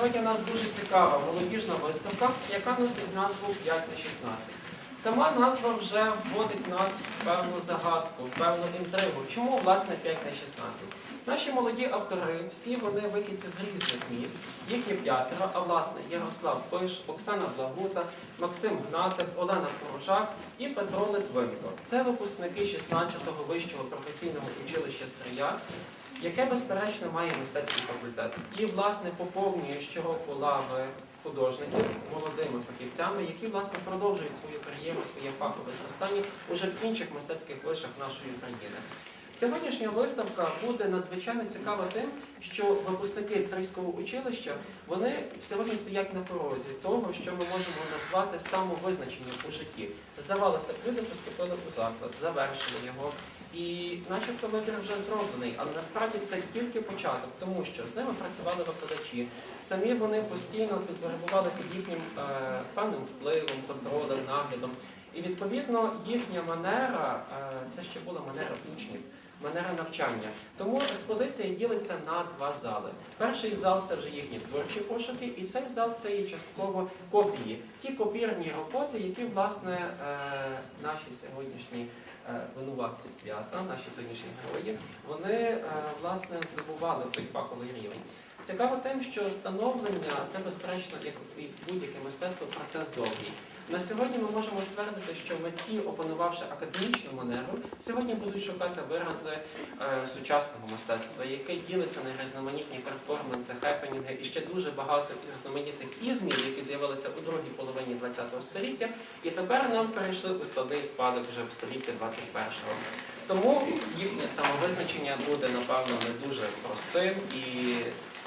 сьогодні у нас дуже цікава молодіжна виставка, яка носить назву 5 на 16. Сама назва вже вводить нас в певну загадку, в певну інтригу. Чому власне 5 на 16? Наші молоді автори, всі вони вихідці з різних міст, їх є п'ятеро, а власне Ярослав Пиш, Оксана Благута, Максим Гнатик, Олена Корожак і Петро Литвинко. Це випускники 16-го вищого професійного училища Стрия, яке, безперечно, має мистецький факультет. І, власне, поповнює щороку лави художників молодими фахівцями, які, власне, продовжують свою кар'єру, своє фахове зростання уже в інших мистецьких вишах нашої країни. Сьогоднішня виставка буде надзвичайно цікава тим, що випускники Стрийського училища вони сьогодні стоять на порозі того, що ми можемо назвати самовизначенням у житті. Здавалося б, люди поступили у заклад, завершили його, і начебто вибір вже зроблений, але насправді це тільки початок, тому що з ними працювали викладачі. Самі вони постійно перебували під їхнім е, певним впливом, контролем, наглядом. І відповідно їхня манера е, це ще була манера учнів, манера навчання. Тому експозиція ділиться на два зали. Перший зал це вже їхні творчі пошуки, і цей зал це є частково копії. Ті копірні роботи, які власне е, наші сьогоднішні е, винуватці свята, наші сьогоднішні герої, вони е, власне здобували той фаховий рівень. Цікаво тим, що становлення це безперечно, як будь-яке мистецтво, процес довгий. На сьогодні ми можемо ствердити, що митці, опанувавши академічну манеру, сьогодні будуть шукати вирази е, сучасного мистецтва, яке ділиться на різноманітні перформанси, хепенінги і ще дуже багато різноманітних ізмів, які з'явилися у другій половині ХХ століття, і тепер нам перейшли у складний спадок вже в столітті 21-го. Тому їхнє самовизначення буде, напевно, не дуже простим і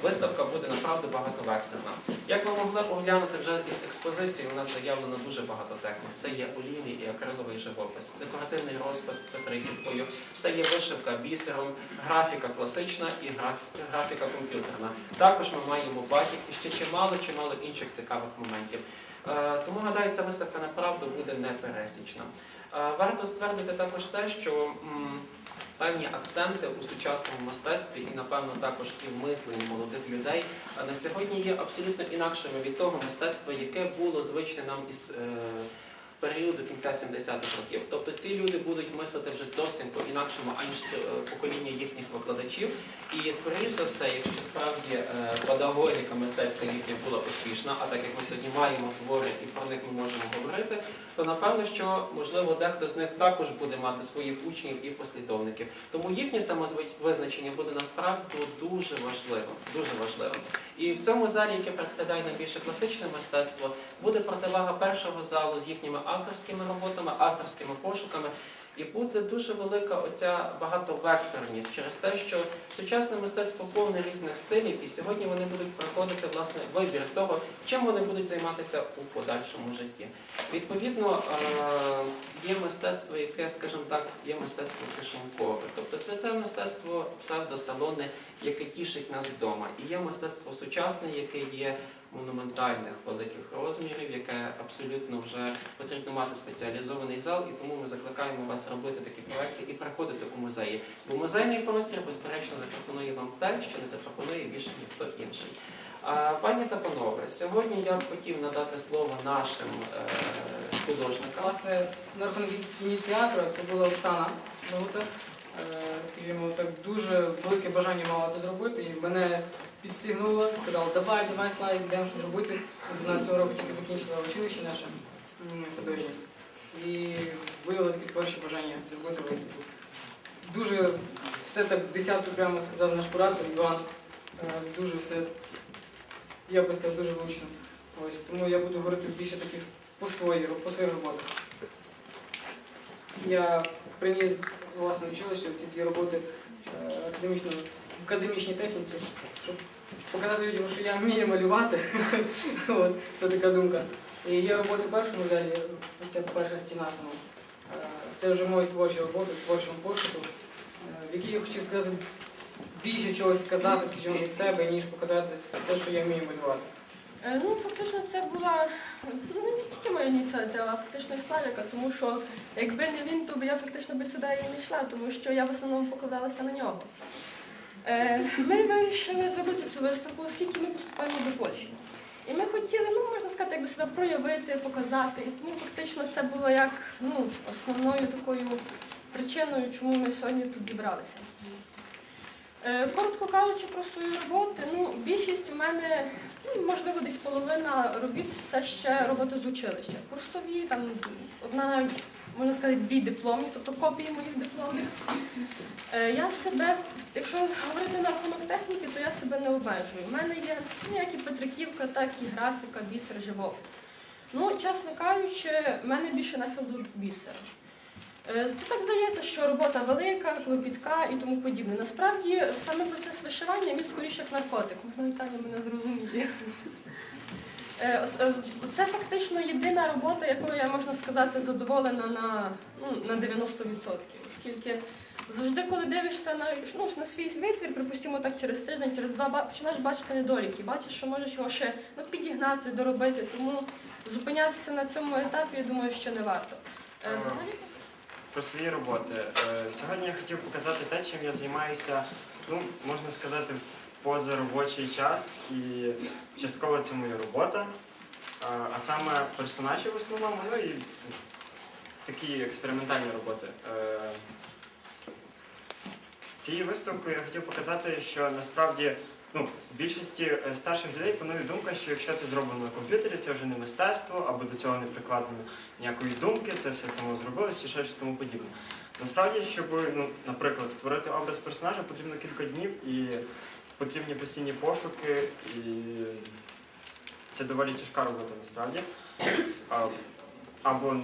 виставка буде направду багатовекторна. Як ви могли оглянути вже із експозиції, у нас заявлено дуже багато технік. Це є олійний і акриловий живопис, декоративний розпис петриківкою, це є вишивка бісером, графіка класична і графіка комп'ютерна. Також ми маємо батік і ще чимало, чимало інших цікавих моментів. Е, Тому гадаю, ця виставка направду буде непересічна. Е, Варто ствердити також те, що певні акценти у сучасному мистецтві і, напевно, також і в мисленні молодих людей. На сьогодні є абсолютно інакшими від того мистецтва, яке було звичне нам із е, період до кінця 70-х років. Тобто ці люди будуть мислити вже зовсім по-інакшому, аніж е, покоління їхніх викладачів. І скоріш за все, якщо справді е, педагогіка мистецька їхня була успішна, а так як ми сьогодні маємо твори і про них ми можемо говорити, то напевно, що можливо дехто з них також буде мати своїх учнів і послідовників. Тому їхнє самовизначення буде насправді дуже важливим, дуже важливим. І в цьому залі, яке представляє найбільше класичне мистецтво, буде противага першого залу з їхніми авторськими роботами, авторськими пошуками. І буде дуже велика оця багатовекторність через те, що сучасне мистецтво повне різних стилів, і сьогодні вони будуть проходити власне вибір того, чим вони будуть займатися у подальшому житті. Відповідно, е, є мистецтво, яке, скажімо так, є мистецтво кишенькове. Тобто це те мистецтво псевдосалони, яке тішить нас вдома. І є мистецтво сучасне, яке є монументальних великих розмірів, яке абсолютно вже потрібно мати спеціалізований зал, і тому ми закликаємо вас робити такі проекти і приходити у музеї. Бо музейний простір, безперечно, запропонує вам те, що не запропонує більше ніхто інший. Пані та панове, сьогодні я б хотів надати слово нашим е, художникам. Власне, на рахунок ініціатора це була Оксана Богута. Е, Скажімо, так дуже велике бажання мала це зробити, і мене підстігнула, казала, давай, давай, слайд, йдемо щось. Вона цього року тільки закінчила училище наше художнє. І виявила таке творче бажання зробити виставку. Дуже все так в десятку прямо сказав наш куратор Іван. Е, Дуже все, я би сказав, дуже влучно. Ось, тому я буду говорити більше таких по своїй, по своїх роботах. Я приніс власне училище ці дві роботи е, академічно, в академічній техніці, щоб показати людям, що я вмію малювати. От, це така думка. І є роботи в першому залі, це перша стіна сама. Е, Це вже мої творчі роботи, в творчому пошуку, е, в якій я хотів сказати більше чогось сказати, скажімо, від себе, ніж показати те, що я вмію малювати. Ну, фактично, це була ну, ініціатива, а фактично і Славіка, тому що якби не він, то б я фактично би сюди і не йшла, тому що я в основному покладалася на нього. Е, Ми вирішили зробити цю виставку, оскільки ми поступаємо до Польщі. І ми хотіли, ну можна сказати, якби себе проявити, показати. І тому фактично це було як ну, основною такою причиною, чому ми сьогодні тут зібралися. Е, Коротко кажучи про свої роботи, ну, більшість у мене, ну, можливо, десь половина робіт це ще роботи з училища. Курсові, там одна навіть, можна сказати, дві дипломні, тобто копії моїх дипломних. Е, Я себе, якщо говорити на рахунок техніки, то я себе не обмежую. У мене є ну, як і Петриківка, так і графіка, бісер, живопис. Ну, чесно кажучи, в мене більше нахил до бісера. Е, Так здається, що робота велика, клопітка і тому подібне. Насправді саме процес вишивання він скоріше як наркотик. Можна Віталій мене зрозуміє. Е, е, Це фактично єдина робота, якою я можна сказати задоволена на, ну, на 90%. Оскільки завжди, коли дивишся на, ну, на свій витвір, припустимо так через тиждень, через два, починаєш бачити недоліки, бачиш, що можеш його ще ну, підігнати, доробити. Тому зупинятися на цьому етапі, я думаю, що не варто. Взагалі, Про свої роботи. Е, Сьогодні я хотів показати те, чим я займаюся, ну, можна сказати, в позаробочий час. І частково це моя робота. А саме персонажі в основному, ну і такі експериментальні роботи. Е, Цією виставкою я хотів показати, що насправді ну, більшості е, старших людей панує думка, що якщо це зроблено на комп'ютері, це вже не мистецтво, або до цього не прикладено ніякої думки, це все само зробилось чи ще щось тому подібне. Насправді, щоб, ну, наприклад, створити образ персонажа, потрібно кілька днів і потрібні постійні пошуки, і це доволі тяжка робота насправді. Або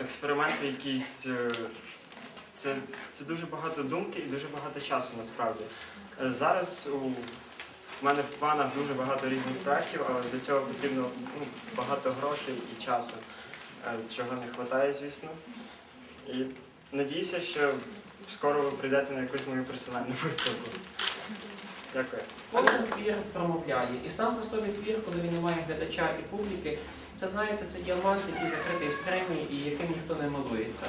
експерименти якісь. е, Це, це дуже багато думки і дуже багато часу насправді. Е, Зараз у в мене в планах дуже багато різних проєктів, але для цього потрібно ну, багато грошей і часу, е, чого не вистачає, звісно. І надіюся, що скоро ви прийдете на якусь мою персональну виставку. Дякую. Кожен твір промовляє. І сам по собі твір, коли він не має глядача і публіки, це знаєте, це діамант, який закритий в скрині і яким ніхто не малується.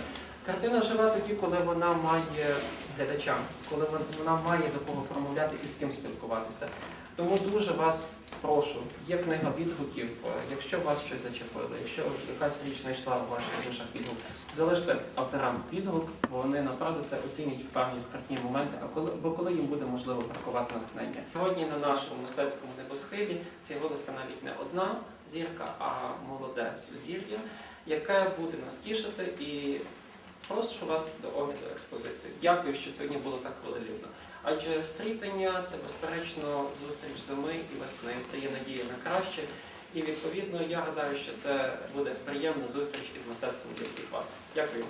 Картина жива тоді, коли вона має глядача, коли вона має до кого промовляти і з ким спілкуватися. Тому дуже вас прошу, є книга відгуків. е, Якщо вас щось зачепило, якщо якась річ знайшла в ваших душах відгук, залиште авторам відгук, бо вони направду це оцінять в певні скрутні моменти, а коли, бо коли їм буде можливо бракувати натхнення. Сьогодні на нашому мистецькому небосхилі з'явилася навіть не одна зірка, а молоде сузір'я, яке буде нас тішити і прошу вас до огляду експозиції. Дякую, що сьогодні було так велелюдно. Адже стрітання це безперечно зустріч зими і весни. Це є надія на краще. І відповідно я гадаю, що це буде приємна зустріч із мистецтвом для всіх вас. Дякую.